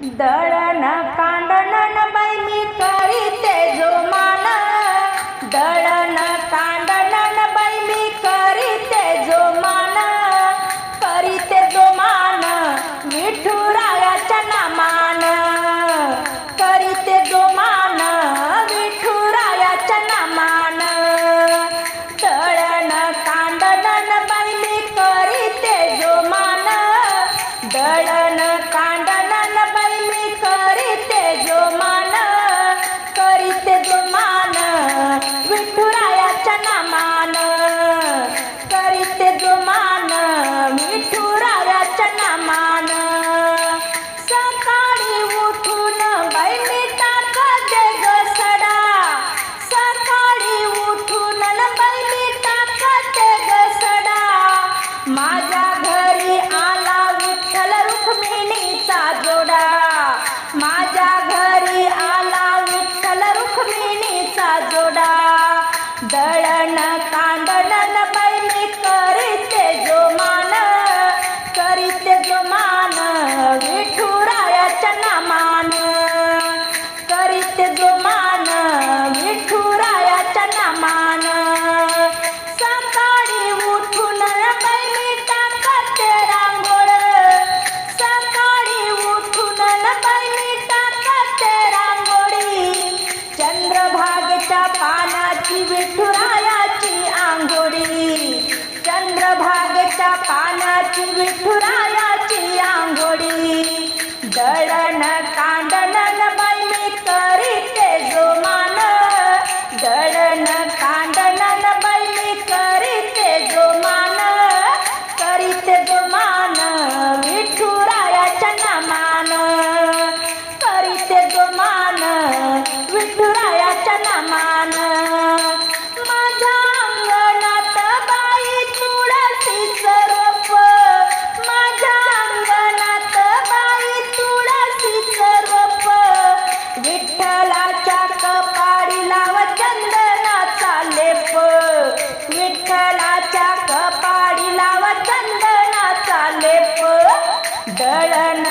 दळण कांडण बाई मी जो मान दळण जोमान विठुरायाच्या मान सकाळी उठून बैली टाकते ग सडा. सकाळी उठून बैली टाकते ग सडा. माझ्या घरी आला विठ्ठल रुक्मिणीचा जोडा. माझ्या घरी आला विठ्ठल रुक्मिणीचा जोडा. दळण विठुरायाची आंघोळी चंद्रभागेच्या पानाची विठुरायाची आंघोळी दळ ಶರಣ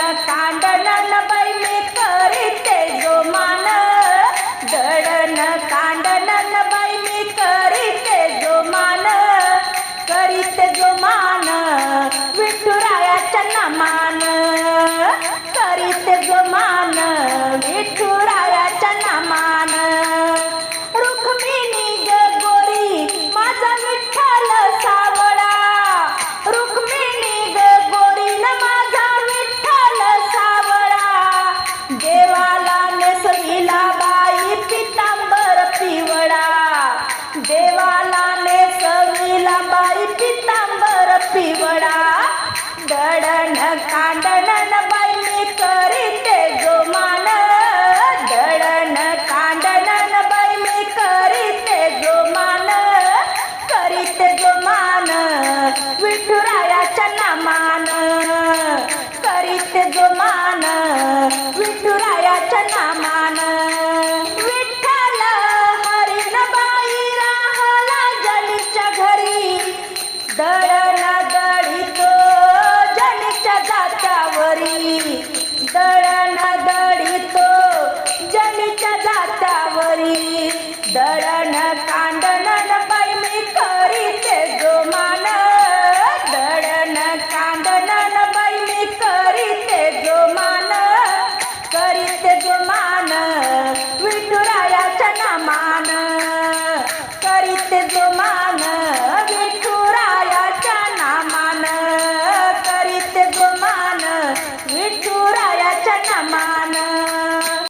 your manners.